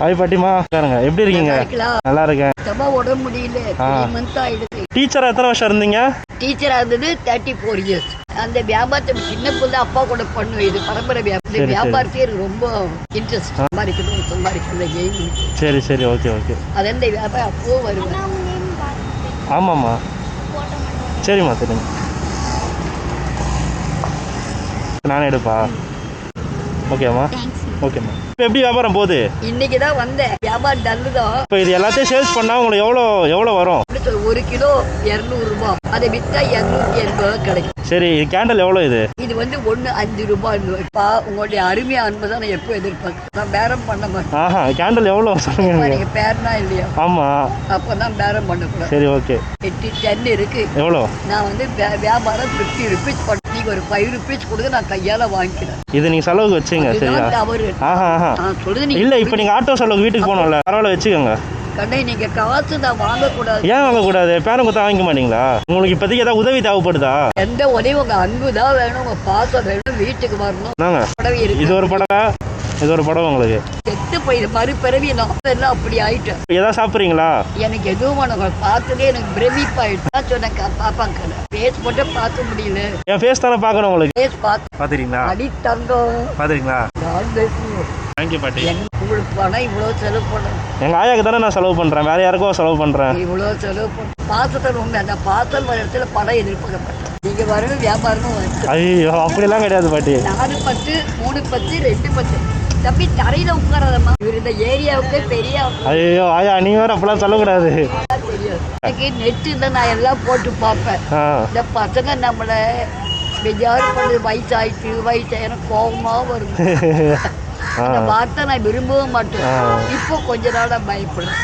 Hi பாட்டிமா உட்காருங்க. எப்படி இருக்கீங்க. நல்லா இருக்கேன். சுத்தமா உடம்பு முடியல. மந்த் ஆயிடுச்சு. டீச்சரா எத்தனை வருஷம் இருந்தீங்க? டீச்சரா இருந்தது தேர்ட்டி ஃபோர் இயர்ஸ் அந்த வியாபாரத்தை சின்ன பிள்ளை அப்பா கூட பண்ணுவேன் இது பரம்பரை வியாபாரம். வியாபாரத்தையே எனக்கு ரொம்ப இன்ட்ரெஸ்ட் சம்பாதிக்கணும் சம்பாதிக்கணும் எய்ம் சரி சரி. ஓகே ஓகே அது இந்த வியாபாரம் அப்போ வருவேன் ஆமாம்மா. சரிம்மா சரிங்க நானே எடுப்பா. ஓகேம்மா ஓகேம்மா இப்போ எப்படி வியாபாரம் போகுது? இன்னைக்கு தான் வந்தேன். வியாபாரம் டல்லு தான். இப்போ இது எல்லாத்தையும் சேல்ஸ் பண்ணால் உங்களுக்கு எவ்வளோ எவ்வளோ வரும்? ஒரு கிலோ இரநூறு ரூபாய் அதை வித்தா இரநூத்தி எண்பது ரூபாய் கிடைக்கும். சரி இது கேண்டல் எவ்வளோ இது? இது வந்து ஒண்ணு அஞ்சு ரூபாய் பா உங்களுடைய அருமையா அன்பு தான் நான் எப்போ எதிர்பார்க்கிறேன். நான் பேரம் பண்ண மாட்டேன். ஆஹா கேண்டல் எவ்வளோ சொல்லுங்க அப்பா, எனக்கு நீங்க பேரனா இல்லையா? ஆமாம் அப்பதான் பேரம் பண்ணக்கூடாது. சரி ஓகே எட்டு டென் இருக்கு. எவ்வளோ? நான் வந்து வியாபாரம் ஃபிஃப்டி ருபீஸ் பண்ணி நீங்க ஒரு ஃபைவ் ருபீஸ் கொடுங்க நான் கையால வாங்கிக்கிறேன். இது நீங்கள் செலவுக்கு வச்சுங்க சரியா? ஆஹா ஆஹா. நீங்க இல்லை இப்போ நீங்கள் ஆட்டோ செலவுக்கு வீட்டுக்கு போகணும்ல பரவாயில்ல வச்சுக்கோங்க. கண்ணை நீங்க காசு நான் வாங்கக்கூடாது. ஏன் வாங்கக்கூடாது? பேரம் கொடுத்தா வாங்கிக்க மாட்டீங்களா? உங்களுக்கு இப்போதைக்கு ஏதாவது உதவி தேவைப்படுதா? எந்த உதவி உங்க அன்பு தான் வேணும் உங்க பாசம் வேணும் வீட்டுக்கு வரணும். நாங்க இது ஒரு படம் இது ஒரு படம் உங்களுக்கு? செத்து போயிடு மறுபிறவி நான் எல்லாம் அப்படி ஆயிட்டேன் ஏதாவது சாப்பிட்றீங்களா? எனக்கு எதுவும் வேணும் பார்த்ததே எனக்கு பிரமிப்பாயிட்டு நான் சொன்னேன் "கா- பாப்பாங்க கடை பேஸ் மட்டும் பார்க்க முடியல. என் ஃபேஸ் தானே பார்க்கணும் உங்களுக்கு? பேஸ் பார்த்து பார்த்துறீங்களா அடி தங்கம். பார்த்துறீங்களா bless you. தேங்க்யூ பாட்டி. உங்களுக்கு பணம் இவ்வளோ செலவு பண்ணணும் எங்கள் ஆயாக்கு தானே நான் செலவு பண்ணுறேன் வேற யாருக்கோ செலவு பண்ணுறேன் இவ்வளோ செலவு பண்ண பாசத்தில் உண்மை. அந்த பாசல் வர இடத்துல பணம் எதிர்பார்க்க மாட்டேன் நீங்கள் வரணும். வியாபாரமும் ஐயோ அப்படிலாம் கிடையாது பாட்டி. நாலு பத்து மூணு பத்து ரெண்டு பத்து. தம்பி தரையில உட்காராதம்மா. இவர் இந்த ஏரியாவுக்கு பெரிய ஐயோ ஆயா நீ வேற அப்பெல்லாம் சொல்லக்கூடாது எனக்கு நெட்டு தான் நான் எல்லாம் போட்டு பார்ப்பேன். இந்த பசங்க நம்மளை பெஜார் பண்ணது வயசாயிட்டு வயசாயிரம் கோபமா வரும் ஆ அந்த வார்த்தை நான் விரும்பவும் மாட்டேன். இப்போ கொஞ்ச நாளா பயப்படுறேன்.